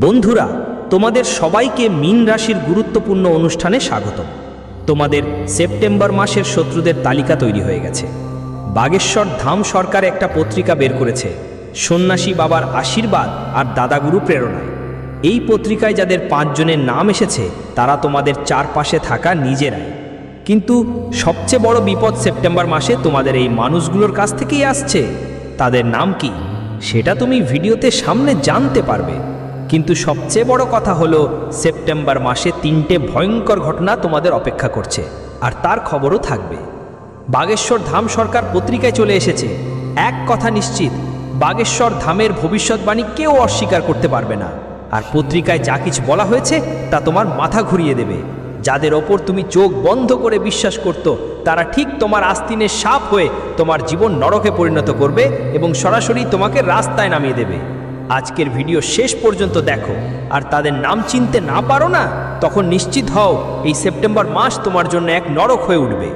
বন্ধুরা, তোমাদের সবাইকে মিন রাশির গুরুত্বপূর্ণ অনুষ্ঠানে স্বাগত তোমাদের সেপ্টেম্বর মাসের শত্রুদের তালিকা তৈরি হয়ে গেছে। বাগেশ্বর ধাম সরকার একটা পত্রিকা বের করেছে, সন্ন্যাসী বাবার আশীর্বাদ আর দাদাগুরু প্রেরণায়। এই পত্রিকায় যাদের পাঁচজনের নাম এসেছে, তারা তোমাদের চারপাশে থাকা নিজেরাই। কিন্তু সবচেয়ে বড় বিপদ সেপ্টেম্বর মাসে তোমাদের এই মানুষগুলোর কাছ থেকেই আসছে। তাদের নাম কি? সেটা তুমি ভিডিওতে সামনে জানতে পারবে। কিন্তু সবচেয়ে বড় কথা হলো, সেপ্টেম্বর মাসে তিনটে ভয়ঙ্কর ঘটনা তোমাদের অপেক্ষা করছে, আর তার খবরও থাকবে। বাগেশ্বর ধাম সরকার পত্রিকায় চলে এসেছে। এক কথা নিশ্চিত, বাগেশ্বর ধামের ভবিষ্যৎবাণী কেউ অস্বীকার করতে পারবে না, আর পত্রিকায় যা কিছু বলা হয়েছে, তা তোমার মাথা ঘুরিয়ে দেবে। যাদের ওপর তুমি চোখ বন্ধ করে বিশ্বাস করত, তারা ঠিক তোমার আস্তিনের সাপ হয়ে তোমার জীবন নরকে পরিণত করবে এবং সরাসরি তোমাকে রাস্তায় নামিয়ে দেবে। আজকের ভিডিও শেষ পর্যন্ত দেখো। আর তাদের নাম চিনতে না পারো না, তখন নিশ্চিত হও, এই সেপ্টেম্বর মাস তোমার জন্য এক নরক হয়ে উঠবে।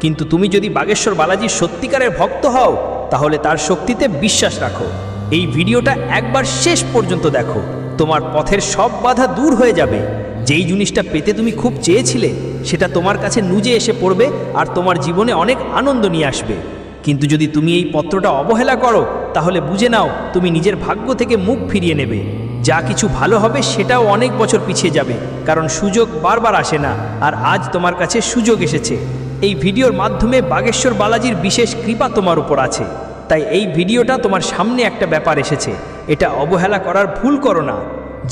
কিন্তু তুমি যদি বাগেশ্বর বালাজির সত্যিকারের ভক্ত হও, তাহলে তার শক্তিতে বিশ্বাস রাখো। এই ভিডিওটা একবার শেষ পর্যন্ত দেখো। তোমার পথের সব বাধা দূর হয়ে যাবে। যেই জিনিসটা পেতে তুমি খুব চেয়েছিলে, সেটা তোমার কাছে নুজে এসে পড়বে আর তোমার জীবনে অনেক আনন্দ নিয়ে আসবে। কিন্তু যদি তুমি এই পত্রটা অবহেলা করো তাহলে বুঝে নাও, তুমি নিজের ভাগ্য থেকে মুখ ফিরিয়ে নেবে। যা কিছু ভালো হবে সেটাও অনেক বছর পিছিয়ে যাবে, কারণ সুযোগ বারবার আসে না, আর আজ তোমার কাছে সুযোগ এসেছে। এই ভিডিওর মাধ্যমে বাগেশ্বর বালাজির বিশেষ কৃপা তোমার উপর আছে। তাই এই ভিডিওটা তোমার সামনে একটা ব্যাপার এসেছে। এটা অবহেলা করার ভুল করো না।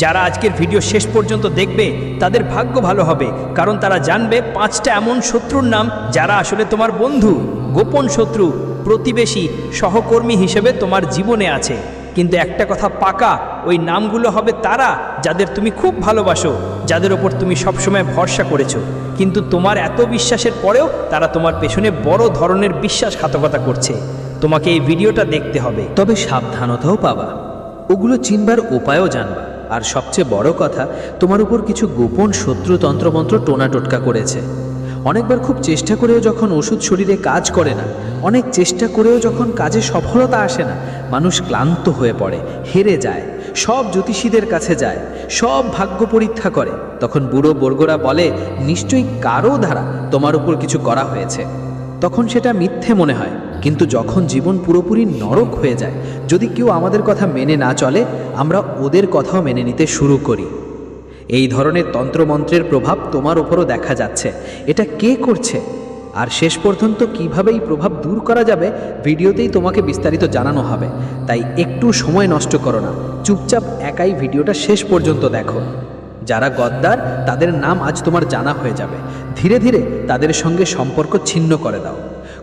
যারা আজকের ভিডিও শেষ পর্যন্ত দেখবে, তাদের ভাগ্য ভালো হবে, কারণ তারা জানবে পাঁচটা এমন শত্রুর নাম যারা আসলে তোমার বন্ধু, গোপন শত্রু প্রতিবেশী সহকর্মী হিসেবে তোমার জীবনে আছে। কিন্তু একটা কথা পাকা, ওই নামগুলো হবে তারা, যাদের তুমি খুব ভালোবাসো, যাদের ওপর তুমি সবসময় ভরসা করেছ। কিন্তু তোমার এত বিশ্বাসের পরেও তারা তোমার পেছনে বড় ধরনের বিশ্বাসঘাতকতা করছে। তোমাকে এই ভিডিওটা দেখতে হবে। তবে সাবধানতাও পাবা। ওগুলো চিনবার উপায়ও জানবা। আর সবচেয়ে বড় কথা, তোমার উপর কিছু গোপন শত্রু তন্ত্রমন্ত্র টোনা টোটকা করেছে। অনেকবার খুব চেষ্টা করেও যখন ওষুধ শরীরে কাজ করে না, অনেক চেষ্টা করেও যখন কাজে সফলতা আসে না, মানুষ ক্লান্ত হয়ে পড়ে, হেরে যায়, সব জ্যোতিষীদের কাছে যায়, সব ভাগ্য পরীক্ষা করে। তখন বুড়ো বর্গরা বলে, নিশ্চয়ই কারও দ্বারা তোমার উপর কিছু করা হয়েছে? তখন সেটা মিথ্যে মনে হয়, কিন্তু যখন জীবন পুরোপুরি নরক হয়ে যায়, যদি কেউ আমাদের কথা মেনে না চলে, আমরা ওদের কথাও মেনে নিতে শুরু করি। এই ধরনের তন্ত্রমন্ত্রের প্রভাব তোমার ওপরও দেখা যাচ্ছে। এটা কে করছে? আর শেষ পর্যন্ত কীভাবে এই প্রভাব দূর করা যাবে ভিডিওতেই তোমাকে বিস্তারিত জানানো হবে। তাই একটু সময় নষ্ট করো না। চুপচাপ একাই ভিডিওটা শেষ পর্যন্ত দেখো। যারা গদ্দার, তাদের নাম আজ তোমার জানা হয়ে যাবে। ধীরে ধীরে তাদের সঙ্গে সম্পর্ক ছিন্ন করে দাও।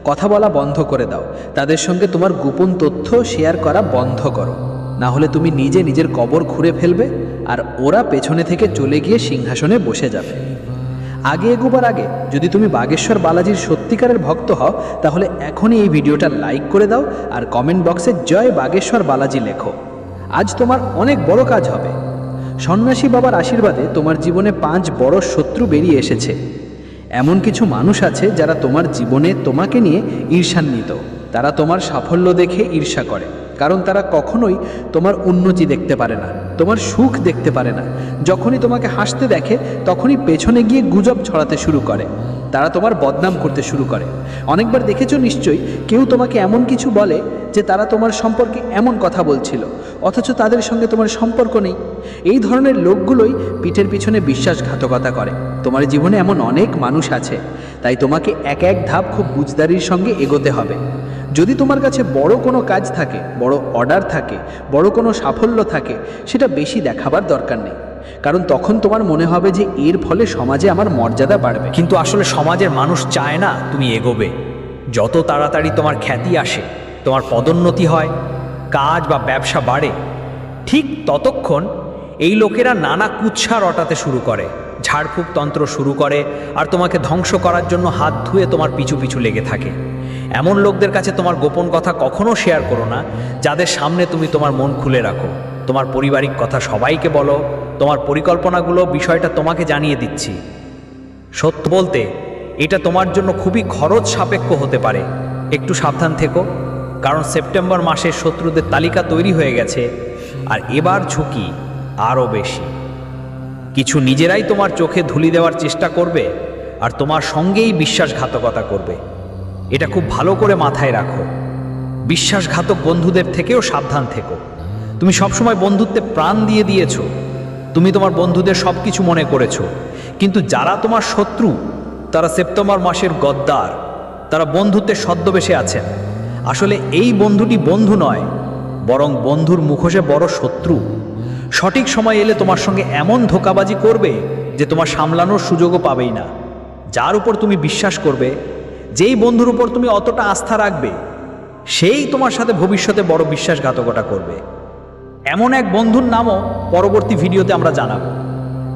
কথা বলা বন্ধ করে দাও। তাদের সঙ্গে তোমার গোপন তথ্য শেয়ার করা বন্ধ করো। না হলে তুমি নিজে নিজের কবর খুঁড়ে ফেলবে আর ওরা পেছনে থেকে চলে গিয়ে সিংহাসনে বসে যাবে। আগে এগোবার আগে যদি তুমি বাগেশ্বর বালাজির সত্যিকারের ভক্ত হও, তাহলে এখনই এই ভিডিওটা লাইক করে দাও আর কমেন্ট বক্সে জয় বাগেশ্বর বালাজি লেখো। আজ তোমার অনেক বড় কাজ হবে। সন্ন্যাসী বাবার আশীর্বাদে তোমার জীবনে পাঁচ বড় শত্রু বেরিয়ে এসেছে। এমন কিছু মানুষ আছে যারা তোমার জীবনে তোমাকে নিয়ে ঈর্ষান্বিত। তারা তোমার সাফল্য দেখে ঈর্ষা করে। কারণ তারা কখনোই তোমার উন্নতি দেখতে পারে না, তোমার সুখ দেখতে পারে না। যখনই তোমাকে হাসতে দেখে, তখনই পেছনে গিয়ে গুজব ছড়াতে শুরু করে। তারা তোমার বদনাম করতে শুরু করে। অনেকবার দেখেছ নিশ্চয়ই, কেউ তোমাকে এমন কিছু বলে যে তারা তোমার সম্পর্কে এমন কথা বলছিল, অথচ তাদের সঙ্গে তোমার সম্পর্ক নেই। এই ধরনের লোকগুলোই পিঠের পিছনে বিশ্বাসঘাতকতা করে। তোমার জীবনে এমন অনেক মানুষ আছে, তাই তোমাকে এক এক ধাপ খুব বুঝদারির সঙ্গে এগোতে হবে। যদি তোমার কাছে বড় কোনো কাজ থাকে, বড় অর্ডার থাকে, বড় কোনো সাফল্য থাকে, সেটা বেশি দেখাবার দরকার নেই। কারণ তখন তোমার মনে হবে যে এর ফলে সমাজে আমার মর্যাদা বাড়বে। কিন্তু আসলে সমাজের মানুষ চায় না তুমি এগোবে। যত তাড়াতাড়ি তোমার খ্যাতি আসে, তোমার পদোন্নতি হয়, কাজ বা ব্যবসা বাড়ে, ঠিক ততক্ষণ এই লোকেরা নানা কুৎসা রটাতে শুরু করে, ঝাড়ফুঁক তন্ত্র শুরু করে, আর তোমাকে ধ্বংস করার জন্য হাত ধুয়ে তোমার পিছু পিছু লেগে থাকে। এমন লোকদের কাছে তোমার গোপন কথা কখনো শেয়ার করো না, যাদের সামনে তুমি তোমার মন খুলে রাখো। তোমার পারিবারিক কথা সবাইকে বলো, তোমার পরিকল্পনাগুলো, বিষয়টা তোমাকে জানিয়ে দিচ্ছি। সত্য বলতে, এটা তোমার জন্য খুবই খরচ সাপেক্ষ হতে পারে। একটু সাবধান থেকো, কারণ সেপ্টেম্বর মাসের শত্রুদের তালিকা তৈরি হয়ে গেছে, আর এবার ঝুঁকি আরও বেশি। কিছু নিজেরাই তোমার চোখে ধুলি দেওয়ার চেষ্টা করবে, আর তোমার সঙ্গেই বিশ্বাসঘাতকতা করবে। এটা খুব ভালো করে মাথায় রাখো। বিশ্বাসঘাতক বন্ধুদের থেকেও সাবধান থেকো। তুমি সবসময় বন্ধুত্বে প্রাণ দিয়ে দিয়েছ। তুমি তোমার বন্ধুদের সব কিছু মনে করেছ। কিন্তু যারা তোমার শত্রু, তারা সেপ্টেম্বর মাসের গদ্দার। তারা বন্ধুত্বের ছদ্মবেশে আছেন। আসলে এই বন্ধুটি বন্ধু নয়, বরং বন্ধুর মুখোশে বড় শত্রু। সঠিক সময় এলে তোমার সঙ্গে এমন ধোকাবাজি করবে যে তোমার সামলানোর সুযোগও পাবেই না। যার উপর তুমি বিশ্বাস করবে যেই বন্ধুর উপর তুমি অতটা আস্থা রাখবে, সেই তোমার সাথে ভবিষ্যতে বড় বিশ্বাসঘাতকতা করবে। এমন এক বন্ধুর নামও পরবর্তী ভিডিওতে আমরা জানাব।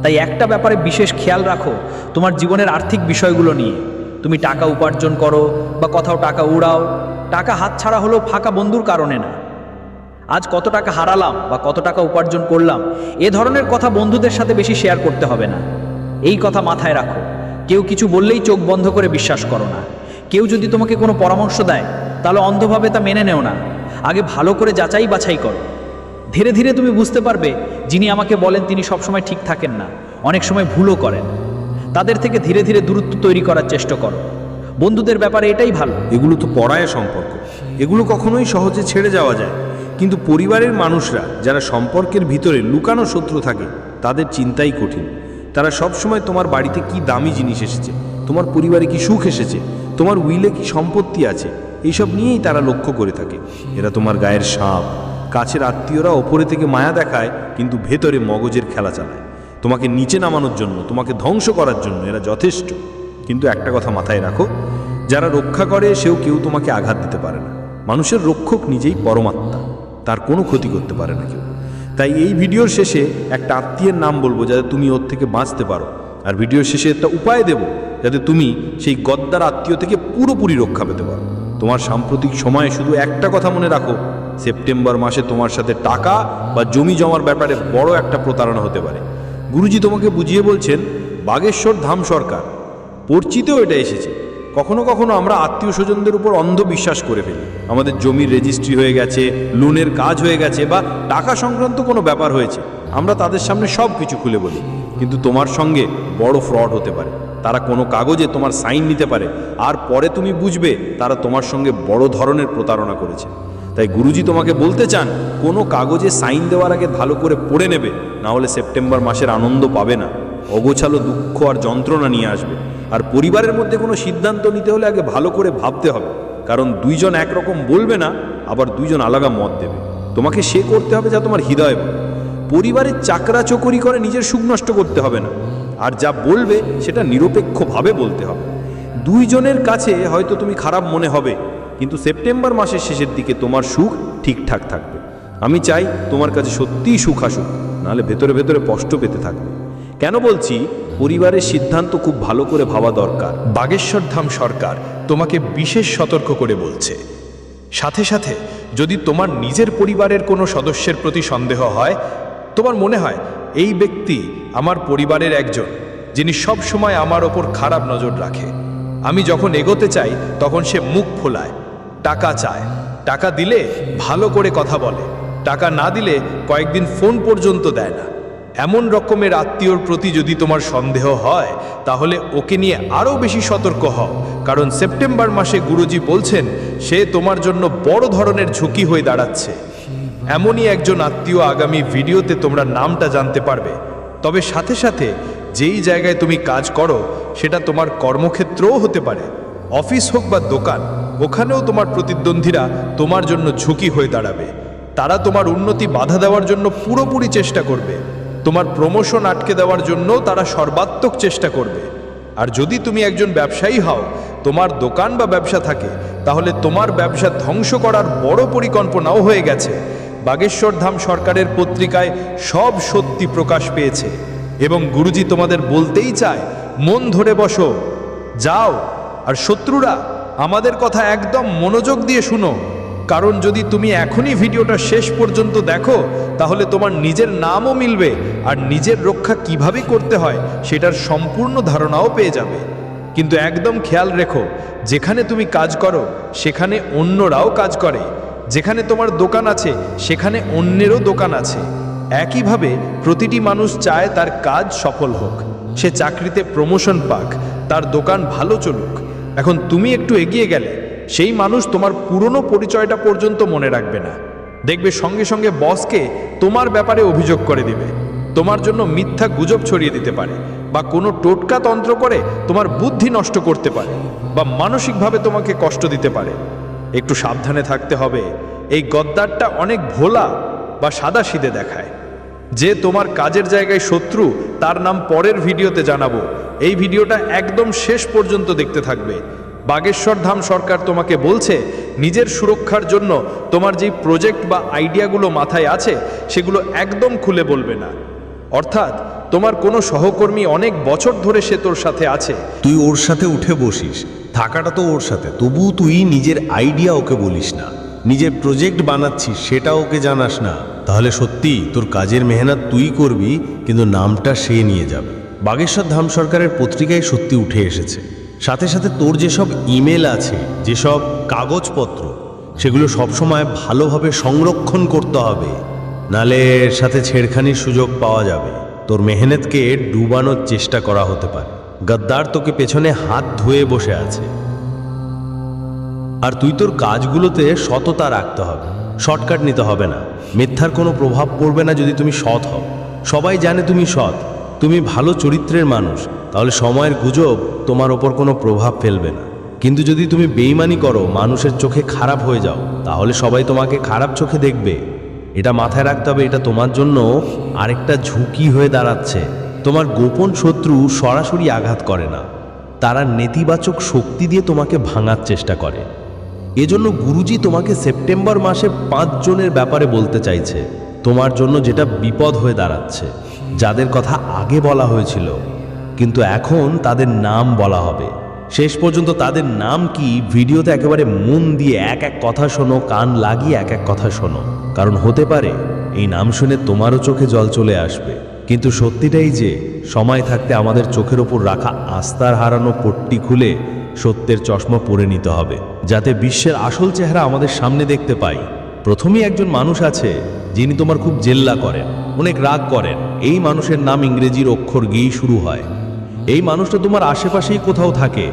তাই একটা ব্যাপারে বিশেষ খেয়াল রাখো তোমার জীবনের আর্থিক বিষয়গুলো নিয়ে। তুমি টাকা উপার্জন করো বা কোথাও টাকা উড়াও, টাকা হাতছাড়া হলো ফাঁকা বন্ধুর কারণে না। আজ কত টাকা হারালাম বা কত টাকা উপার্জন করলাম, এ ধরনের কথা বন্ধুদের সাথে বেশি শেয়ার করতে হবে না। এই কথা মাথায় রাখো, কেউ কিছু বললেই চোখ বন্ধ করে বিশ্বাস করো না। কেউ যদি তোমাকে কোনো পরামর্শ দেয়, তাহলে অন্ধভাবে তা মেনে নেও না। আগে ভালো করে যাচাই বাছাই করো। ধীরে ধীরে তুমি বুঝতে পারবে, যিনি আমাকে বলেন তিনি সবসময় ঠিক থাকেন না, অনেক সময় ভুলও করেন। তাদের থেকে ধীরে ধীরে দূরত্ব তৈরি করার চেষ্টা করো। বন্ধুদের ব্যাপারে এটাই ভালো। এগুলো তো পড়ায় সম্পর্ক। এগুলো কখনোই সহজে ছেড়ে যাওয়া যায়। কিন্তু পরিবারের মানুষরা, যারা সম্পর্কের ভিতরে লুকানো শত্রু থাকে, তাদের চিন্তাই কঠিন। তারা সবসময়, তোমার বাড়িতে কি দামি জিনিস এসেছে? তোমার পরিবারে কি সুখ এসেছে? তোমার উইলে কি সম্পত্তি আছে? এইসব নিয়েই তারা লক্ষ্য করে থাকে। এরা তোমার গায়ের সাপ। কাছের আত্মীয়রা ওপরে থেকে মায়া দেখায়, কিন্তু ভেতরে মগজের খেলা চালায়। তোমাকে নিচে নামানোর জন্য, তোমাকে ধ্বংস করার জন্য এরা যথেষ্ট। কিন্তু একটা কথা মাথায় রাখো, যারা রক্ষা করে, সেও কেউ তোমাকে আঘাত দিতে পারে না। মানুষের রক্ষক নিজেই পরমাত্মা, তার কোনো ক্ষতি করতে পারে না কেউ। তাই এই ভিডিওর শেষে একটা আত্মীয়ের নাম বলব, যাতে তুমি ওর থেকে বাঁচতে পারো। আর ভিডিও শেষে একটা উপায় দেব যাতে তুমি সেই গদ্দার আত্মীয় থেকে পুরোপুরি রক্ষা পেতে পারো। তোমার সাম্প্রতিক সময়ে শুধু একটা কথা মনে রাখো, সেপ্টেম্বর মাসে তোমার সাথে টাকা বা জমি জমার ব্যাপারে বড় একটা প্রতারণা হতে পারে। গুরুজি তোমাকে বুঝিয়ে বলছেন, বাগেশ্বর ধাম সরকার, পরিচিতেও এটা এসেছে। কখনো কখনো আমরা আত্মীয় স্বজনদের উপর অন্ধ বিশ্বাস করে ফেলি। আমাদের জমির রেজিস্ট্রি হয়ে গেছে লোনের কাজ হয়ে গেছে বা টাকা সংক্রান্ত কোনো ব্যাপার হয়েছে। আমরা তাদের সামনে সব কিছু খুলে বলি। কিন্তু তোমার সঙ্গে বড় ফ্রড হতে পারে। তারা কোনো কাগজে তোমার সাইন নিতে পারে। আর পরে তুমি বুঝবে তারা তোমার সঙ্গে বড় ধরনের প্রতারণা করেছে। তাই গুরুজি তোমাকে বলতে চান, কোনো কাগজে সাইন দেওয়ার আগে ভালো করে পড়ে নেবে, না হলে সেপ্টেম্বর মাসের আনন্দ পাবে না। অগোছালো দুঃখ আর যন্ত্রণা নিয়ে আসবে। আর পরিবারের মধ্যে কোনো সিদ্ধান্ত নিতে হলে আগে ভালো করে ভাবতে হবে। কারণ দুইজন একরকম বলবে না, আবার দুইজন আলাদা মত দেবে। তোমাকে সে করতে হবে যা তোমার হৃদয় বলে। পরিবারের চাকরা চকরি করে নিজের সুখ নষ্ট করতে হবে না। আর যা বলবে, সেটা নিরপেক্ষভাবে বলতে হবে। দুইজনের কাছে হয়তো তুমি খারাপ মনে হবে, কিন্তু সেপ্টেম্বর মাসের শেষের দিকে তোমার সুখ ঠিকঠাক থাকবে। আমি চাই তোমার কাছে সত্যিই সুখ আসুক, নাহলে ভেতরে ভেতরে কষ্ট পেতে থাকবে। কেন বলছি? পরিবারের সিদ্ধান্ত খুব ভালো করে ভাবা দরকার। বাগেশ্বর ধাম সরকার তোমাকে বিশেষ সতর্ক করে বলছে। সাথে সাথে যদি তোমার নিজের পরিবারের কোনো সদস্যের প্রতি সন্দেহ হয় তোমার মনে হয় এই ব্যক্তি আমার পরিবারের একজন, যিনি সব সময় আমার ওপর খারাপ নজর রাখে। আমি যখন এগোতে চাই, তখন সে মুখ ফোলায়, টাকা চায়। টাকা দিলে ভালো করে কথা বলে, টাকা না দিলে কয়েকদিন ফোন পর্যন্ত দেয় না। এমন রকমের আত্মীয়র প্রতি যদি তোমার সন্দেহ হয়, তাহলে ওকে নিয়ে আরও বেশি সতর্ক হও, কারণ সেপ্টেম্বর মাসে গুরুজি বলছেন, সে তোমার জন্য বড় ধরনের ঝুঁকি হয়ে দাঁড়াচ্ছে। এমনই একজন আত্মীয় আগামী ভিডিওতে তোমরা নামটা জানতে পারবে। তবে সাথে সাথে যেই জায়গায় তুমি কাজ করো, সেটা তোমার কর্মক্ষেত্রও হতে পারে। অফিস হোক বা দোকান, ওখানেও তোমার প্রতিদ্বন্দ্বীরা তোমার জন্য ঝুঁকি হয়ে দাঁড়াবে। তারা তোমার উন্নতি বাধা দেওয়ার জন্য পুরোপুরি চেষ্টা করবে। তোমার প্রমোশন আটকে দেওয়ার জন্য তারা সর্বাত্মক চেষ্টা করবে। আর যদি তুমি একজন ব্যবসায়ী হও, তোমার দোকান বা ব্যবসা থাকে, তাহলে তোমার ব্যবসা ধ্বংস করার বড় পরিকল্পনাও হয়ে গেছে। বাগেশ্বর ধাম সরকারের পত্রিকায় সব সত্যি প্রকাশ পেয়েছে। এবং গুরুজি তোমাদের বলতেই চায়, মন ধরে বসো, যাও, আর শত্রুরা, আমাদের কথা একদম মনোযোগ দিয়ে শুনো। কারণ যদি তুমি এখনই ভিডিওটা শেষ পর্যন্ত দেখো, তাহলে তোমার নিজের নামও মিলবে, আর নিজের রক্ষা কীভাবে করতে হয়, সেটার সম্পূর্ণ ধারণাও পেয়ে যাবে। কিন্তু একদম খেয়াল রেখো, যেখানে তুমি কাজ করো, সেখানে অন্যরাও কাজ করে। যেখানে তোমার দোকান আছে, সেখানে অন্যেরও দোকান আছে। একইভাবে প্রতিটি মানুষ চায় তার কাজ সফল হোক। সে চাকরিতে প্রমোশন পাক, তার দোকান ভালো চলুক। এখন তুমি একটু এগিয়ে গেলে, সেই মানুষ তোমার পুরনো পরিচয়টা পর্যন্ত মনে রাখবে না। দেখবে সঙ্গে সঙ্গে বসকে তোমার ব্যাপারে অভিযোগ করে দিবে। তোমার জন্য মিথ্যা গুজব ছড়িয়ে দিতে পারে বা কোনো টোটকা তন্ত্র করে তোমার বুদ্ধি নষ্ট করতে পারে বা মানসিকভাবে তোমাকে কষ্ট দিতে পারে। একটু সাবধানে থাকতে হবে। এই গদ্দারটা অনেক ভোলা বা সাদা সিদে দেখায়। যে তোমার কাজের জায়গায় শত্রু, তার নাম পরের ভিডিওতে জানাব। এই ভিডিওটা একদম শেষ পর্যন্ত দেখতে থাকবে। বাগেশ্বর ধাম সরকার তোমাকে বলছে, নিজের সুরক্ষার জন্য তোমার যেই প্রজেক্ট বা আইডিয়াগুলো মাথায় আছে, সেগুলো একদম খুলে বলবে না। অর্থাৎ, তোমার কোনো সহকর্মী অনেক বছর ধরে সে তোর সাথে আছে। তুই ওর সাথে উঠে বসিস। থাকাটা তো ওর সাথে। তবু তুই নিজের আইডিয়া ওকে বলিস না। নিজের প্রজেক্ট বানাচ্ছিস, সেটা ওকে জানাস না। তাহলে সত্যি তোর কাজের মেহনত তুই করবি, কিন্তু নামটা সে নিয়ে যাবে। বাগেশ্বর ধাম সরকারের পত্রিকায় সত্যি উঠে এসেছে। সাথে সাথে তোর যেসব ইমেল আছে, যেসব কাগজপত্র, সেগুলো সবসময় ভালোভাবে সংরক্ষণ করতে হবে। নালে এর সাথে ছেড়খানির সুযোগ পাওয়া যাবে। তোর মেহনতকে ডুবানোর চেষ্টা করা হতে পারে। গদ্দার তোকে পেছনে হাত ধুয়ে বসে আছে। আর তুই তোর কাজগুলোতে সততা রাখতে হবে, শর্টকাট নিতে হবে না। মিথ্যার কোনো প্রভাব পড়বে না যদি তুমি সৎ হও। সবাই জানে তুমি সৎ, তুমি ভালো চরিত্রের মানুষ, তাহলে সময়ের গুজব তোমার ওপর কোনো প্রভাব ফেলবে না। কিন্তু যদি তুমি বেইমানি করো, মানুষের চোখে খারাপ হয়ে যাও, তাহলে সবাই তোমাকে খারাপ চোখে দেখবে। এটা মাথায় রাখতে হবে, এটা তোমার জন্য আরেকটা ঝুঁকি হয়ে দাঁড়াচ্ছে। তোমার গোপন শত্রু সরাসরি আঘাত করে না। তারা নেতিবাচক শক্তি দিয়ে তোমাকে ভাঙার চেষ্টা করে। এজন্য গুরুজি তোমাকে সেপ্টেম্বর মাসে পাঁচ জনের ব্যাপারে বলতে চাইছে। তোমার জন্য যেটা বিপদ হয়ে দাঁড়াচ্ছে, যাদের কথা আগে বলা হয়েছিল। কিন্তু এখন তাদের নাম বলা হবে। শেষ পর্যন্ত তাদের নাম কি ভিডিওতে একেবারে মন দিয়ে এক এক কথা শোনো, কান লাগিয়ে এক এক কথা শোনো। কারণ হতে পারে, এই নাম শুনে তোমারও চোখে জল চলে আসবে। কিন্তু সত্যিটাই যে, সময় থাকতে আমাদের চোখের ওপর রাখা আস্থার হারানো পট্টি খুলে সত্যের চশমা পরে নিতে হবে, যাতে বিশ্বের আসল চেহারা আমাদের সামনে দেখতে পাই। প্রথমেই একজন মানুষ আছে, যিনি তোমার খুব জেল্লা করেন, অনেক রাগ করেন। এই মানুষের নাম ইংরেজির অক্ষর গিয়েই শুরু হয়। এই মানুষটা তোমার আশেপাশেই কোথাও থাকে।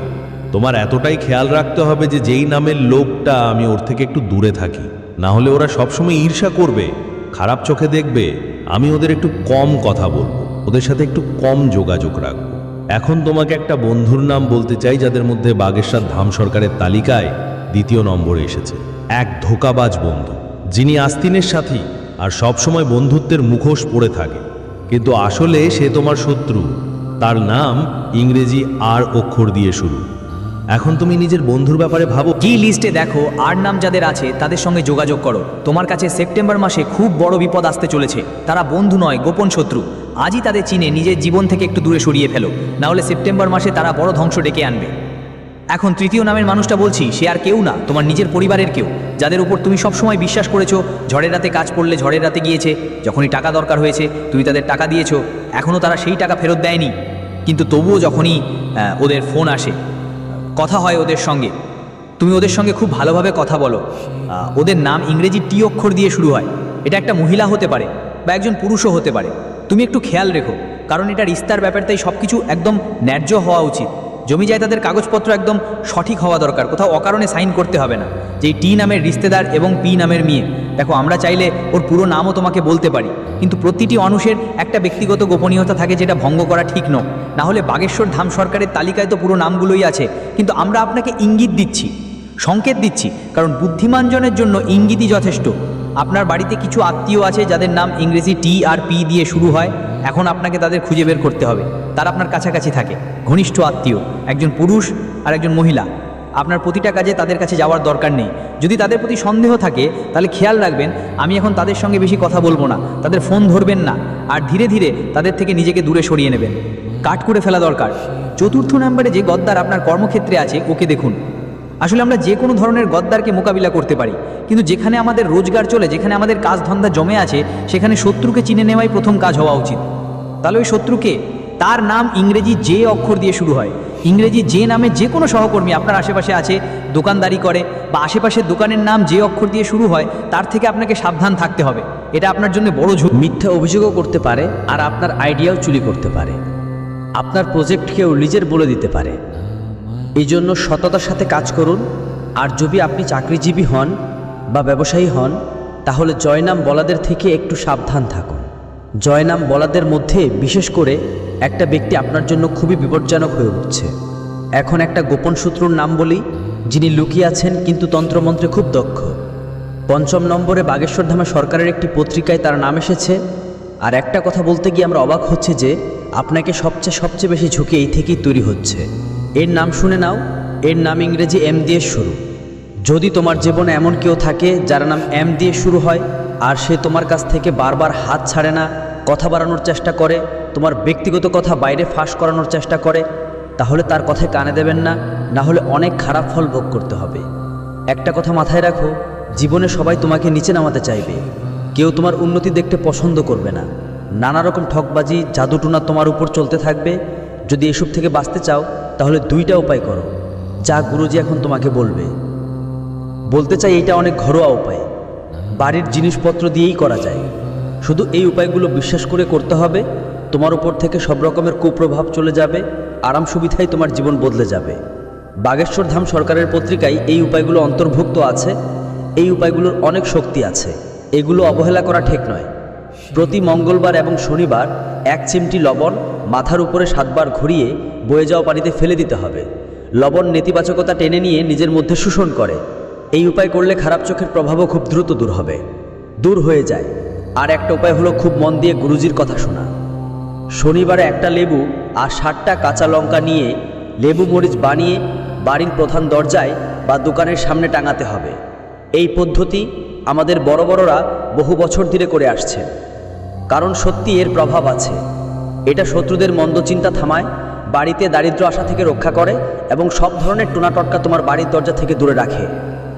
তোমার এতটাই খেয়াল রাখতে হবে যে, যেই নামের লোকটা আমি ওর থেকে একটু দূরে থাকি। না হলে ওরা সবসময় ঈর্ষা করবে। খারাপ চোখে দেখবে, আমি ওদের একটু কম কথা বলব, ওদের সাথে একটু কম যোগাযোগ রাখব। এখন তোমাকে একটা বন্ধুর নাম বলতে চাই, যাদের মধ্যে বাগেশ্বর ধাম সরকারের তালিকায় দ্বিতীয় নম্বরে এসেছে। এক ধোকাবাজ বন্ধু, যিনি আস্তিনের সাথী আর সবসময় বন্ধুত্বের মুখোশ পড়ে থাকে। কিন্তু আসলে সে তোমার শত্রু, তার নাম ইংরেজি আর অক্ষর দিয়ে শুরু। এখন তুমি নিজের বন্ধুর ব্যাপারে ভাবো। কি লিস্টে দেখো, আর নাম যাদের আছে, তাদের সঙ্গে যোগাযোগ করো। তোমার কাছে সেপ্টেম্বর মাসে খুব বড় বিপদ আসতে চলেছে। তারা বন্ধু নয়, গোপন শত্রু। আজই তাদের চিনে নিজের জীবন থেকে একটু দূরে সরিয়ে ফেলো। না হলে সেপ্টেম্বর মাসে তারা বড় ধ্বংস ডেকে আনবে। এখন তৃতীয় নামের মানুষটা বলছি, সে আর কেউ না, তোমার নিজের পরিবারের কেউ। যাদের উপর তুমি সবসময় বিশ্বাস করেছ, ঝড়ের রাতে কাজ করলে ঝড়ের রাতে গিয়েছে, যখনই টাকা দরকার হয়েছে, তুমি তাদের টাকা দিয়েছ এখনও তারা সেই টাকা ফেরত দেয়নি। কিন্তু তবুও যখনই ওদের ফোন আসে কথা হয় ওদের সঙ্গে। তুমি ওদের সঙ্গে খুব ভালোভাবে কথা বলো। ওদের নাম ইংরেজি টি অক্ষর দিয়ে শুরু হয়। এটা একটা মহিলা হতে পারে বা একজন পুরুষও হতে পারে। তুমি একটু খেয়াল রেখো, কারণ এটা রিস্তার ব্যাপার তাই সব কিছু একদম ন্যায্য হওয়া উচিত। জমি যায় তাদের কাগজপত্র একদম সঠিক হওয়া দরকার, কোথাও অকারণে সাইন করতে হবে না। যে টি নামের রিস্তেদার এবং পি নামের মেয়ে দেখো, আমরা চাইলে ওর পুরো নামও তোমাকে বলতে পারি, কিন্তু প্রতিটি মানুষের একটা ব্যক্তিগত গোপনীয়তা থাকে যেটা ভঙ্গ করা ঠিক নয়। না হলে বাগেশ্বর ধাম সরকারের তালিকায় তো পুরো নামগুলোই আছে, কিন্তু আমরা আপনাকে ইঙ্গিত দিচ্ছি, সংকেত দিচ্ছি, কারণ বুদ্ধিমানজনের জন্য ইঙ্গিতই যথেষ্ট। আপনার বাড়িতে কিছু আত্মীয় আছে যাদের নাম ইংরেজি টি আর পি দিয়ে শুরু হয়, এখন আপনাকে তাদের খুঁজে বের করতে হবে। তারা আপনার কাছাকাছি থাকে, ঘনিষ্ঠ আত্মীয়, একজন পুরুষ আর একজন মহিলা। আপনার প্রতিটা কাজে তাদের কাছে যাওয়ার দরকার নেই। যদি তাদের প্রতি সন্দেহ থাকে, তাহলে খেয়াল রাখবেন, আমি এখন তাদের সঙ্গে বেশি কথা বলব না। তাদের ফোন ধরবেন না। আর ধীরে ধীরে তাদের থেকে নিজেকে দূরে সরিয়ে নেবেন। কাট করে ফেলা দরকার। চতুর্থ নম্বরে যে গদ্দার আপনার কর্মক্ষেত্রে আছে, ওকে দেখুন। আসলে আমরা যে কোনো ধরনের গদ্দারকে মোকাবিলা করতে পারি। কিন্তু যেখানে আমাদের রোজগার চলে, যেখানে আমাদের কাজ ধন্দা জমে আছে, সেখানে শত্রুকে চিনে নেওয়াই প্রথম কাজ হওয়া উচিত। তাহলে ওই শত্রুকে? তার নাম ইংরেজি যে অক্ষর দিয়ে শুরু হয়। ইংরেজি যে নামে যে কোনো সহকর্মী আপনার আশেপাশে আছে, দোকানদারি করে বা আশেপাশের দোকানের নাম যে অক্ষর দিয়ে শুরু হয়, তার থেকে আপনাকে সাবধান থাকতে হবে। এটা আপনার জন্য বড় ঝুঁকি। মিথ্যা অভিযোগও করতে পারে আর আপনার আইডিয়াও চুরি করতে পারে। আপনার প্রজেক্টকেও নিজের বলে দিতে পারে। এই জন্য সততার সাথে কাজ করুন। আর যদি আপনি চাকরিজীবী হন বা ব্যবসায়ী হন, তাহলে জয়নাম বলাদের থেকে একটু সাবধান থাকুন। জয়নাম বলাদের মধ্যে বিশেষ করে একটা ব্যক্তি আপনার জন্য খুবই বিপজ্জনক হয়ে উঠছে। এখন একটা গোপন শত্রুর নাম বলি, যিনি লুকিয়ে আছেন কিন্তু তন্ত্রমন্ত্রে খুব দক্ষ। পঞ্চম নম্বরে বাগেশ্বর ধামে সরকারের একটি পত্রিকায় তার নাম এসেছে। আর একটা কথা বলতে গিয়ে আমরা অবাক হচ্ছে যে, আপনাকে সবচেয়ে সবচেয়ে বেশি ঝুঁকি এই থেকেই তৈরি হচ্ছে। এর নাম শুনে নাও, এর নাম ইংরেজি এম দিয়ে শুরু। যদি তোমার জীবনে এমন কেউ থাকে, যার নাম এম দিয়ে শুরু হয়, আর সে তোমার কাছ থেকে বারবার হাত ছাড়ে না, কথা বাড়ানোর চেষ্টা করে তোমার ব্যক্তিগত কথা বাইরে ফাঁস করানোর চেষ্টা করে, তাহলে তার কথায় কানে দেবেন না না হলে অনেক খারাপ ফল ভোগ করতে হবে। একটা কথা মাথায় রাখো, জীবনে সবাই তোমাকে নিচে নামাতে চাইবে। কেউ তোমার উন্নতি দেখতে পছন্দ করবে না। নানা রকম ঠকবাজি জাদুটুনা তোমার উপর চলতে থাকবে। যদি এসব থেকে বাঁচতে চাও, তাহলে দুইটা উপায় করো, যা গুরুজি এখন তোমাকে বলবে। বলতে চাই এটা অনেক ঘরোয়া উপায়। বাড়ির জিনিসপত্র দিয়েই করা যায়। শুধু এই উপায়গুলো বিশ্বাস করে করতে হবে তোমার উপর থেকে সব রকমের কুপ্রভাব চলে যাবে, আরাম সুবিধায় তোমার জীবন বদলে যাবে। বাগেশ্বর ধাম সরকারের পত্রিকায় এই উপায়গুলো অন্তর্ভুক্ত আছে, এই উপায়গুলোর অনেক শক্তি আছে, এগুলো অবহেলা করা ঠিক নয়। প্রতি মঙ্গলবার এবং শনিবার এক চিমটি লবণ মাথার উপরে সাতবার ঘুরিয়ে বয়ে যাওয়া পানিতে ফেলে দিতে হবে। লবণ নেতিবাচকতা টেনে নিয়ে নিজের মধ্যে শোষণ করে। এই উপায় করলে খারাপ চোখের প্রভাবও খুব দ্রুত দূর হবে, দূর হয়ে যায়। আর একটা উপায় হলো খুব মন দিয়ে গুরুজির কথা শোনা। শনিবারে একটা লেবু আর ষাটটা কাঁচা লঙ্কা নিয়ে লেবু মরিচ বানিয়ে বাড়ির প্রধান দরজায় বা দোকানের সামনে টাঙাতে হবে। এই পদ্ধতি আমাদের বড় বড়রা বহু বছর ধরে করে আসছেন। কারণ সত্যি এর প্রভাব আছে। এটা শত্রুদের মন্দ চিন্তা থামায়, বাড়িতে দারিদ্র আশা থেকে রক্ষা করে এবং সব ধরনের টোনাটটকা তোমার বাড়ির দরজা থেকে দূরে রাখে।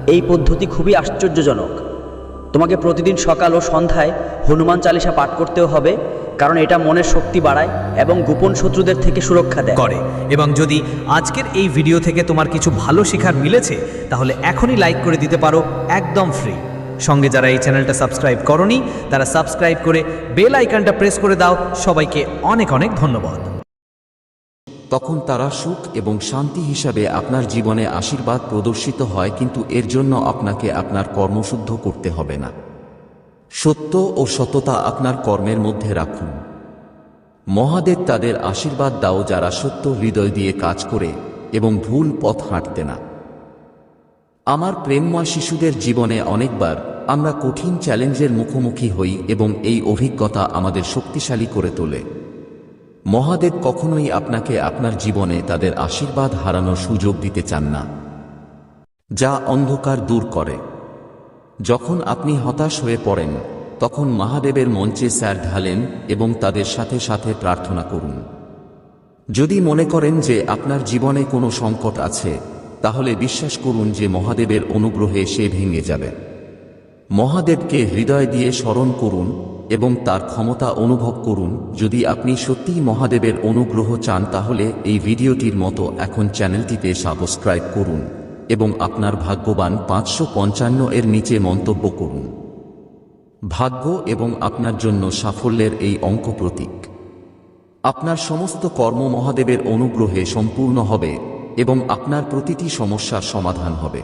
এই পদ্ধতি খুবই আশ্চর্যজনক। তোমাকে প্রতিদিন সকাল ও সন্ধ্যায় হনুমান চালিসা পাঠ করতেও হবে কারণ এটা মনের শক্তি বাড়ায় এবং গোপন শত্রুদের থেকে সুরক্ষা দেয়। করে। এবং যদি আজকের এই ভিডিও থেকে তোমার কিছু ভালো শেখার মিলেছে তাহলে এখনই লাইক করে দিতে পারো একদম ফ্রি সঙ্গে যারা এই চ্যানেলটা সাবস্ক্রাইব করনি তারা সাবস্ক্রাইব করে বেল আইকনটা প্রেস করে দাও। সবাইকে অনেক অনেক ধন্যবাদ। তখন তারা সুখ এবং শান্তি হিসাবে আপনার জীবনে আশীর্বাদ প্রদর্শিত হয় কিন্তু এর জন্য আপনাকে আপনার কর্মশুদ্ধ করতে হবে না। সত্য ও সততা আপনার কর্মের মধ্যে রাখুন। মহাদেব তাদের আশীর্বাদ দাও যারা সত্য হৃদয় দিয়ে কাজ করে এবং ভুল পথ হাঁটতে না। আমার প্রেমময় শিশুদের জীবনে অনেকবার আমরা কঠিন চ্যালেঞ্জের মুখোমুখি হই এবং এই অভিজ্ঞতা আমাদের শক্তিশালী করে তোলে। মহাদেব কখনোই আপনাকে আপনার জীবনে তাদের আশীর্বাদ হারানোর সুযোগ দিতে চান না, যা অন্ধকার দূর করে। যখন আপনি হতাশ হয়ে পড়েন, তখন মহাদেবের মঞ্চে স্যার ঢালেন এবং তাদের সাথে সাথে প্রার্থনা করুন। যদি মনে করেন যে আপনার জীবনে কোনো সংকট আছে, তাহলে বিশ্বাস করুন যে মহাদেবের অনুগ্রহে সে ভেঙে যাবে। মহাদেবকে হৃদয় দিয়ে স্মরণ করুন এবং তার ক্ষমতা অনুভব করুন। যদি আপনি সত্যিই মহাদেবের অনুগ্রহ চান, তাহলে এই ভিডিওটির মতো এখন চ্যানেলটিতে সাবস্ক্রাইব করুন। এবং আপনার ভাগ্যবান পাঁচশো পঞ্চান্ন এর নিচে মন্তব্য করুন। ভাগ্য এবং আপনার জন্য সাফল্যের এই অঙ্ক প্রতীক। আপনার সমস্ত কর্ম মহাদেবের অনুগ্রহে সম্পূর্ণ হবে এবং আপনার প্রতিটি সমস্যার সমাধান হবে।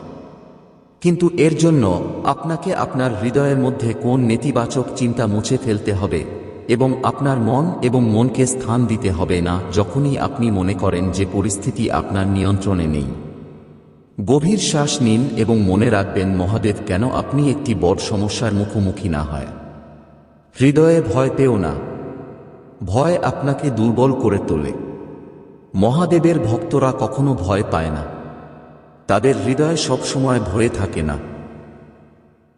কিন্তু এর জন্য আপনাকে আপনার হৃদয়ের মধ্যে কোন নেতিবাচক চিন্তা মুছে ফেলতে হবে এবং আপনার মন এবং মনকে স্থান দিতে হবে না যখনই আপনি মনে করেন যে পরিস্থিতি আপনার নিয়ন্ত্রণে নেই। গভীর শ্বাস নিন এবং মনে রাখবেন, মহাদেব, কেন আপনি একটি বড় সমস্যার মুখোমুখি না হয়? হৃদয়ে ভয় পেও না। ভয় আপনাকে দুর্বল করে তোলে। মহাদেবের ভক্তরা কখনো ভয় পায় না। তাদের হৃদয় সবসময় ভরে থাকে না।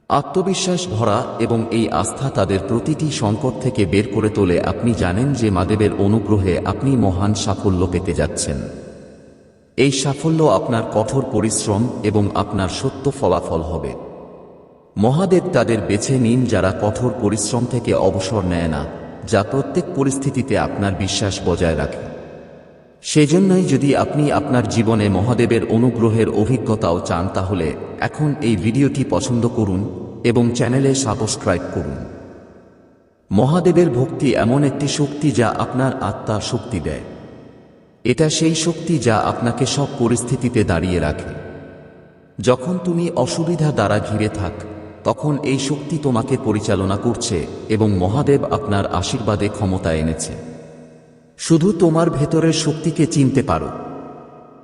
আত্মবিশ্বাস ভরা এবং এই আস্থা তাদের প্রতিটি সংকট থেকে বের করে তোলে। আপনি জানেন যে, মাদেবের অনুগ্রহে আপনি মহান সাফল্য পেতে যাচ্ছেন। এই সাফল্য আপনার কঠোর পরিশ্রম এবং আপনার সত্য ফলাফল হবে। মহাদেব তাদের বেছে নিন যারা কঠোর পরিশ্রম থেকে অবসর নেয় না, যা প্রত্যেক পরিস্থিতিতে আপনার বিশ্বাস বজায় রাখে। সেজন্যই যদি আপনি আপনার জীবনে মহাদেবের অনুগ্রহের অভিজ্ঞতাও চান, তাহলে এখন এই ভিডিওটি পছন্দ করুন এবং চ্যানেলে সাবস্ক্রাইব করুন। মহাদেবের ভক্তি এমন একটি শক্তি যা আপনার আত্মা শক্তি দেয়। এটা সেই শক্তি যা আপনাকে সব পরিস্থিতিতে দাঁড়িয়ে রাখে। যখন তুমি অসুবিধা দ্বারা ঘিরে থাক, তখন এই শক্তি তোমাকে পরিচালনা করছে এবং মহাদেব আপনার আশীর্বাদে ক্ষমতা এনেছে। শুধু তোমার ভেতরের শক্তিকে চিনতে পারো।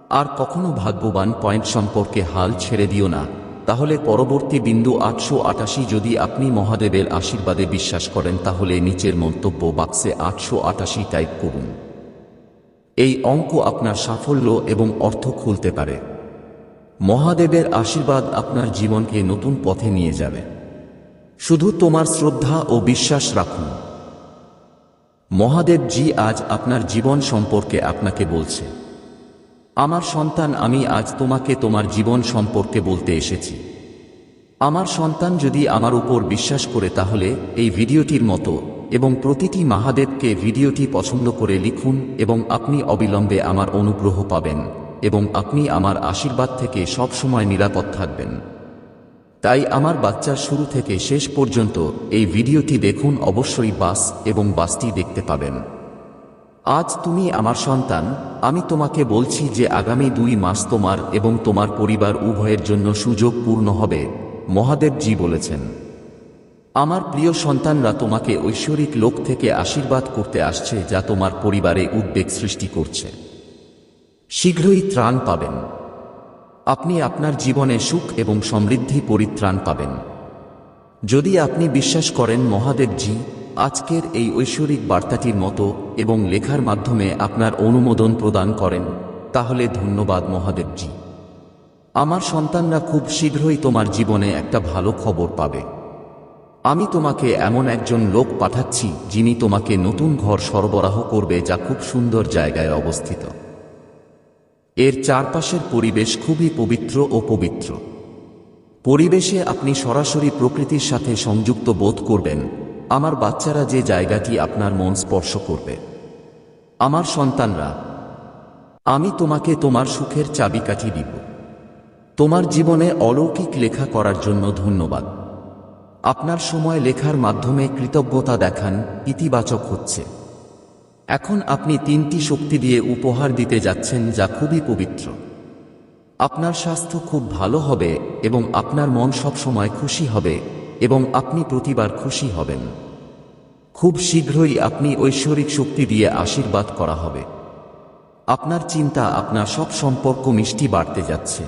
আর কখনো ভাগ্যবান পয়েন্ট সম্পর্কে হাল ছেড়ে দিও না। তাহলে পরবর্তী বিন্দু আটশো আটাশি যদি আপনি মহাদেবের আশীর্বাদে বিশ্বাস করেন, তাহলে নিচের মন্তব্য বাক্সে আটশো আটাশি টাইপ করুন। এই অঙ্ক আপনার সাফল্য এবং অর্থ খুলতে পারে। মহাদেবের আশীর্বাদ আপনার জীবনকে নতুন পথে নিয়ে যাবে। শুধু তোমার শ্রদ্ধা ও বিশ্বাস রাখুন। মহাদেব জি আজ আপনার জীবন সম্পর্কে আপনাকে বলছে। আমার সন্তান, আমি আজ তোমাকে তোমার জীবন সম্পর্কে বলতে এসেছি। আমার সন্তান যদি আমার উপর বিশ্বাস করে তাহলে এই ভিডিওটির মতো এবং প্রতিটি মহাদেবকে ভিডিওটি পছন্দ করে লিখুন এবং আপনি অবিলম্বে আমার অনুগ্রহ পাবেন এবং আপনি আমার আশীর্বাদ থেকে সবসময় নিরাপদ থাকবেন। তাই আমার বাচ্চার শুরু থেকে শেষ পর্যন্ত এই ভিডিওটি দেখুন অবশ্যই বাস এবং বাসটি দেখতে পাবেন। আজ তুমি আমার সন্তান, আমি তোমাকে বলছি যে আগামী দুই মাস তোমার এবং তোমার পরিবার উভয়ের জন্য সুযোগ পূর্ণ হবে, মহাদেবজি বলেছেন। আমার প্রিয় সন্তানরা তোমাকে ঐশ্বরিক লোক থেকে আশীর্বাদ করতে আসছে যা তোমার পরিবারে উদ্বেগ সৃষ্টি করছে। শীঘ্রই ত্রাণ পাবেন। আপনি আপনার জীবনে সুখ এবং সমৃদ্ধি পরিত্রাণ পাবেন। যদি আপনি বিশ্বাস করেন, মহাদেবজি, আজকের এই ঐশ্বরিক বার্তাটির মতো এবং লেখার মাধ্যমে আপনার অনুমোদন প্রদান করেন, তাহলে ধন্যবাদ মহাদেবজি। আমার সন্তানরা খুব শীঘ্রই তোমার জীবনে একটা ভালো খবর পাবে। আমি তোমাকে এমন একজন লোক পাঠাচ্ছি, যিনি তোমাকে নতুন ঘর সরবরাহ করবে যা খুব সুন্দর জায়গায় অবস্থিত। এর চারপাশের পরিবেশ খুবই পবিত্র ও পবিত্র। পরিবেশে আপনি সরাসরি প্রকৃতির সাথে সংযুক্ত বোধ করবেন, আমার বাচ্চারা যে জায়গাটি আপনার মন স্পর্শ করবে। আমার সন্তানরা, আমি তোমাকে তোমার সুখের চাবিকাঠি দিব। তোমার জীবনে অলৌকিক লেখা করার জন্য ধন্যবাদ। আপনার সময় লেখার মাধ্যমে কৃতজ্ঞতা দেখান, ইতিবাচক হচ্ছে। এখন আপনি তিনটি শক্তি দিয়ে উপহার দিতে যাচ্ছেন যা খুবই পবিত্র। আপনার স্বাস্থ্য খুব ভালো হবে এবং আপনার মন সবসময় খুশি হবে এবং আপনি প্রতিবার খুশি হবেন। খুব শীঘ্রই আপনি ঐশ্বরিক শক্তি দিয়ে আশীর্বাদ করা হবে। আপনার চিন্তা আপনার সব সম্পর্ক মিষ্টি বাড়তে যাচ্ছে।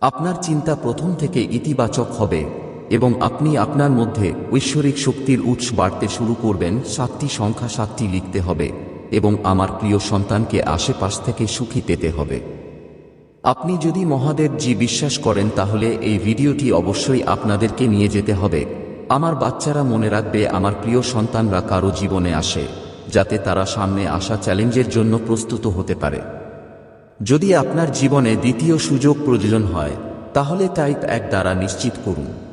আপনার চিন্তা প্রথম থেকে ইতিবাচক হবে। এবং আপনি আপনার মধ্যে ঐশ্বরিক শক্তির উৎস বাড়তে শুরু করবেন, সাতটি সংখ্যা সাতটি লিখতে হবে এবং আমার প্রিয় সন্তানকে আশেপাশ থেকে সুখী পেতে হবে। আপনি যদি মহাদেব জি বিশ্বাস করেন, তাহলে এই ভিডিওটি অবশ্যই আপনাদেরকে নিয়ে যেতে হবে। আমার বাচ্চারা মনে রাখবে, আমার প্রিয় সন্তানরা কারও জীবনে আসে, যাতে তারা সামনে আসা চ্যালেঞ্জের জন্য প্রস্তুত হতে পারে। যদি আপনার জীবনে দ্বিতীয় সুযোগ প্রয়োজন হয়, তাহলে টাইপ এক দ্বারা নিশ্চিত করুন।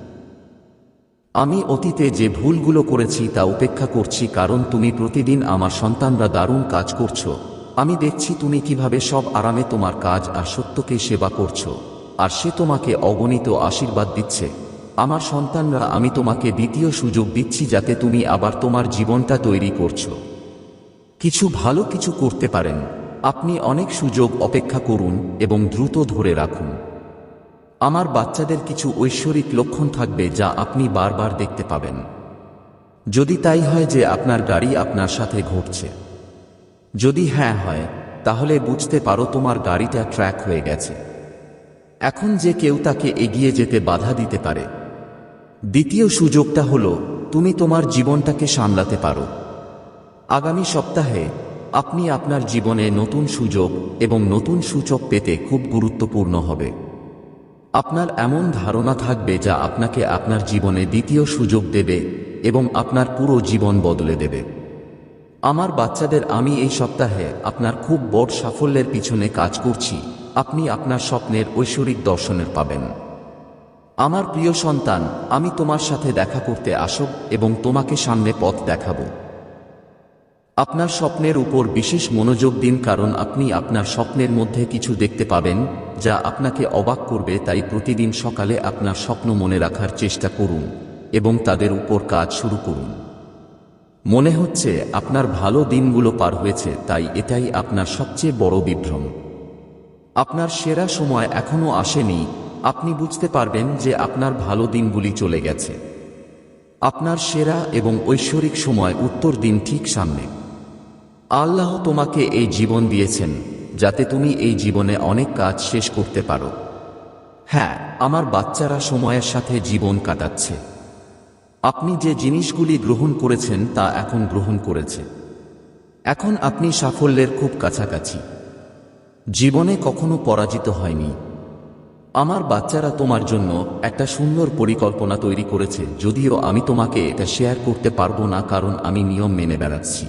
আমি অতীতে যে ভুলগুলো করেছি তা উপেক্ষা করছি কারণ তুমি প্রতিদিন আমার সন্তানরা দারুণ কাজ করছ। আমি দেখছি তুমি কীভাবে সব আরামে তোমার কাজ আর সত্যকে সেবা করছ। আর সে তোমাকে অগণিত আশীর্বাদ দিচ্ছে। আমার সন্তানরা, আমি তোমাকে দ্বিতীয় সুযোগ দিচ্ছি যাতে তুমি আবার তোমার জীবনটা তৈরি করছ। কিছু ভালো কিছু করতে পারেন। আপনি অনেক সুযোগ অপেক্ষা করুন এবং দ্রুত ধরে রাখুন। আমার বাচ্চাদের কিছু ঐশ্বরিক লক্ষণ থাকবে যা আপনি বারবার দেখতে পাবেন। যদি তাই হয় যে আপনার গাড়ি আপনার সাথে ঘটছে। যদি হ্যাঁ হয়, তাহলে বুঝতে পারো তোমার গাড়িটা ট্র্যাক হয়ে গেছে। এখন যে কেউ তাকে এগিয়ে যেতে বাধা দিতে পারে। দ্বিতীয় সুযোগটা হলো, তুমি তোমার জীবনটাকে সামলাতে পারো। আগামী সপ্তাহে, আপনি আপনার জীবনে নতুন সুযোগ এবং নতুন সূচক পেতে খুব গুরুত্বপূর্ণ হবে। আপনার এমন ধারণা থাকবে যা আপনাকে আপনার জীবনে দ্বিতীয় সুযোগ দেবে এবং আপনার পুরো জীবন বদলে দেবে। আমার বাচ্চাদের আমি এই সপ্তাহে আপনার খুব বড় সাফল্যের পিছনে কাজ করছি। আপনি আপনার স্বপ্নের ঐশ্বরিক দর্শনের পাবেন। আমার প্রিয় সন্তান, আমি তোমার সাথে দেখা করতে আসব এবং তোমাকে সামনে পথ দেখাবো। আপনার স্বপ্নের উপর বিশেষ মনোযোগ দিন কারণ আপনি আপনার স্বপ্নের মধ্যে কিছু দেখতে পাবেন যা আপনাকে অবাক করবে তাই প্রতিদিন সকালে আপনার স্বপ্ন মনে রাখার চেষ্টা করুন এবং তাদের উপর কাজ শুরু করুন। মনে হচ্ছে আপনার ভালো দিনগুলো পার হয়েছে, তাই এটাই আপনার সবচেয়ে বড় বিভ্রম। আপনার সেরা সময় এখনও আসেনি, আপনি বুঝতে পারবেন যে আপনার ভালো দিনগুলি চলে গেছে। আপনার সেরা এবং ঐশ্বরিক সময় উত্তর দিন ঠিক সামনে। আল্লাহ তোমাকে এই জীবন দিয়েছেন যাতে তুমি এই জীবনে অনেক কাজ শেষ করতে পারো। হ্যাঁ আমার বাচ্চারা সময়ের সাথে জীবন কাটাচ্ছে। আপনি যে জিনিসগুলি গ্রহণ করেছেন তা এখন গ্রহণ করেছে। এখন আপনি সাফল্যের খুব কাছাকাছি। জীবনে কখনো পরাজিত হয়নি। আমার বাচ্চারা তোমার জন্য একটা সুন্দর পরিকল্পনা তৈরি করেছে, যদিও আমি তোমাকে এটা শেয়ার করতে পারব না কারণ আমি নিয়ম মেনে বেড়াচ্ছি।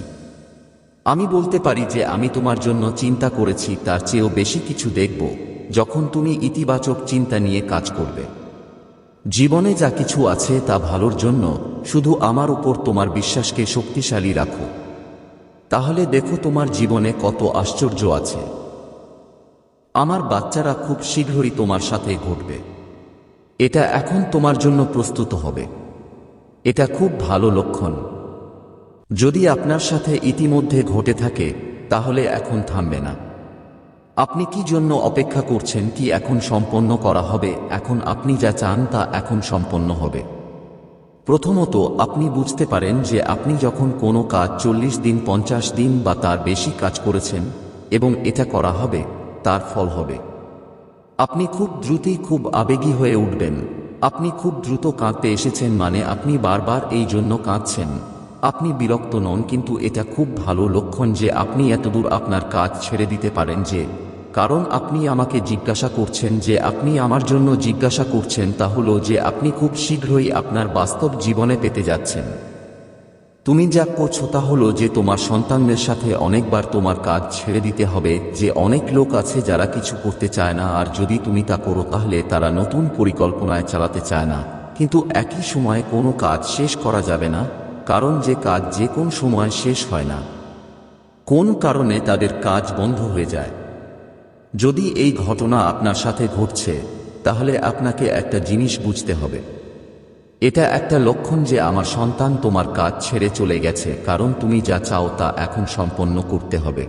আমি বলতে পারি যে আমি তোমার জন্য চিন্তা করেছি, তার চেয়েও বেশি কিছু দেখব, যখন তুমি ইতিবাচক চিন্তা নিয়ে কাজ করবে। জীবনে যা কিছু আছে তা ভালোর জন্য শুধু আমার উপর তোমার বিশ্বাসকে শক্তিশালী রাখো। তাহলে দেখো তোমার জীবনে কত আশ্চর্য আছে। আমার বাচ্চারা খুব শীঘ্রই তোমার সাথে ঘটবে। এটা এখন তোমার জন্য প্রস্তুত হবে। এটা খুব ভালো লক্ষণ। যদি আপনার সাথে ইতিমধ্যে ঘটে থাকে, তাহলে এখন থামবে না। আপনি কি জন্য অপেক্ষা করছেন কি এখন সম্পন্ন করা হবে? এখন আপনি যা চান তা এখন সম্পন্ন হবে। প্রথমত, আপনি বুঝতে পারেন যে আপনি যখন কোনো কাজ চল্লিশ দিন, পঞ্চাশ দিন বা তার বেশি কাজ করেছেন এবং এটা করা হবে, তার ফল হবে। আপনি খুব দ্রুতই খুব আবেগী হয়ে উঠবেন। আপনি খুব দ্রুত কাঁদতে এসেছেন মানে আপনি বারবার এই জন্য কাঁদছেন। আপনি বিরক্ত নন, কিন্তু এটা খুব ভালো লক্ষণ যে আপনি এতদূর আপনার কাজ ছেড়ে দিতে পারেন যে, কারণ আপনি আমাকে জিজ্ঞাসা করছেন যে আপনি আমার জন্য জিজ্ঞাসা করছেন তা হলো যে আপনি খুব শীঘ্রই আপনার বাস্তব জীবনে পেতে যাচ্ছেন। তুমি যা করছ তা হলো যে তোমার সন্তানদের সাথে অনেকবার তোমার কাজ ছেড়ে দিতে হবে, যে অনেক লোক আছে যারা কিছু করতে চায় না, আর যদি তুমি তা করো তাহলে তারা নতুন পরিকল্পনায় চালাতে চায় না। কিন্তু একই সময়ে কোনো কাজ শেষ করা যাবে না। কারণ যে কাজ যে কোন সময় শেষ হয় না। কোন কারণে তাদের কাজ বন্ধ হয়ে যায়। যদি এই ঘটনা আপনার সাথে ঘটছে, তাহলে আপনাকে একটা জিনিস বুঝতে হবে। এটা একটা লক্ষণ যে আমার সন্তান তোমার কাজ ছেড়ে চলে গেছে, কারণ তুমি যা চাও তা এখন সম্পন্ন করতে হবে।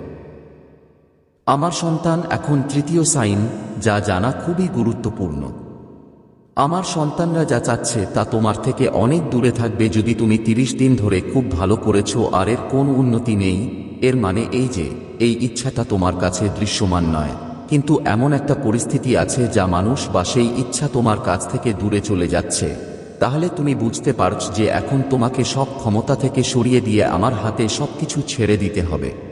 আমার সন্তান এখন তৃতীয় সাইন, যা জানা খুবই গুরুত্বপূর্ণ। আমার সন্তানরা যা চাচ্ছে তা তোমার থেকে অনেক দূরে থাকবে যদি তুমি তিরিশ দিন ধরে খুব ভালো করেছ, আর এর কোন উন্নতি নেই? এর মানে এই যে, এই ইচ্ছাটা তোমার কাছে দৃশ্যমান নয়। কিন্তু এমন একটা পরিস্থিতি আছে যা মানুষ বা সেই ইচ্ছা তোমার কাছ থেকে দূরে চলে যাচ্ছে। তাহলে তুমি বুঝতে পারছ যে এখন তোমাকে সব ক্ষমতা থেকে সরিয়ে দিয়ে আমার হাতে সবকিছু ছেড়ে দিতে হবে।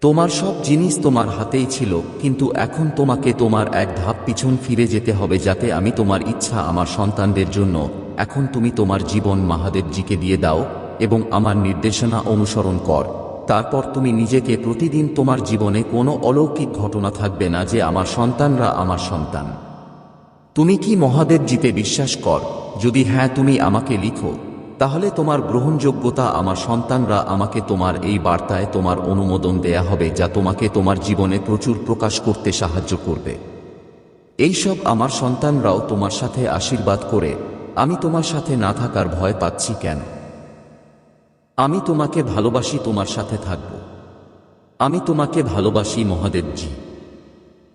তোমার সব জিনিস তোমার হাতেই ছিল, কিন্তু এখন তোমাকে তোমার এক ধাপ পিছন ফিরে যেতে হবে যাতে আমি তোমার ইচ্ছা আমার সন্তানদের জন্য, এখন তুমি তোমার জীবন মহাদেবজিকে দিয়ে দাও এবং আমার নির্দেশনা অনুসরণ কর। তারপর তুমি নিজেকে প্রতিদিন তোমার জীবনে কোনো অলৌকিক ঘটনা থাকবে না যে আমার সন্তানরা আমার সন্তান। তুমি কি মহাদেবজিতে বিশ্বাস কর? যদি হ্যাঁ তুমি আমাকে লিখো। তাহলে তোমার গ্রহণযোগ্যতা আমার সন্তানরা আমাকে তোমার এই বার্তায় তোমার অনুমোদন দেয়া হবে যা তোমাকে তোমার জীবনে প্রচুর প্রকাশ করতে সাহায্য করবে। এইসব আমার সন্তানরাও তোমার সাথে আশীর্বাদ করে, আমি তোমার সাথে না থাকার ভয় পাচ্ছি কেন? আমি তোমাকে ভালোবাসি, তোমার সাথে থাকব। আমি তোমাকে ভালোবাসি, মহাদেবজি।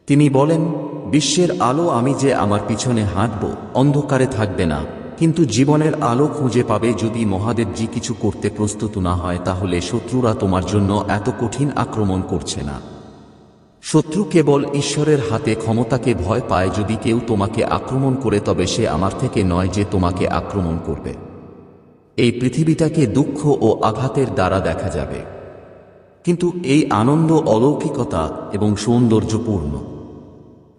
তিনি বলেন, বিশ্বের আলো আমি যে আমার পিছনে হাঁটব, অন্ধকারে থাকবে না। কিন্তু জীবনের আলো খুঁজে পাবে যদি মহাদেবজি কিছু করতে প্রস্তুত না হয়, তাহলে শত্রুরা তোমার জন্য এত কঠিন আক্রমণ করছে না। শত্রু কেবল ঈশ্বরের হাতে ক্ষমতাকে ভয় পায় যদি কেউ তোমাকে আক্রমণ করে, তবে সে আমার থেকে নয় যে তোমাকে আক্রমণ করবে। এই পৃথিবীটাকে দুঃখ ও আঘাতের দ্বারা দেখা যাবে। কিন্তু এই আনন্দ অলৌকিকতা এবং সৌন্দর্যপূর্ণ।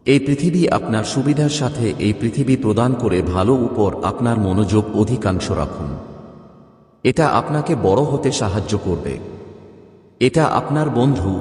এই পৃথিবী আপনার সুবিধার সাথে এই পৃথিবী প্রদান করে ভালো উপর আপনার মনোযোগ অধিকাংশ রাখুন। এটা আপনাকে বড় হতে সাহায্য করবে। এটা আপনার বন্ধু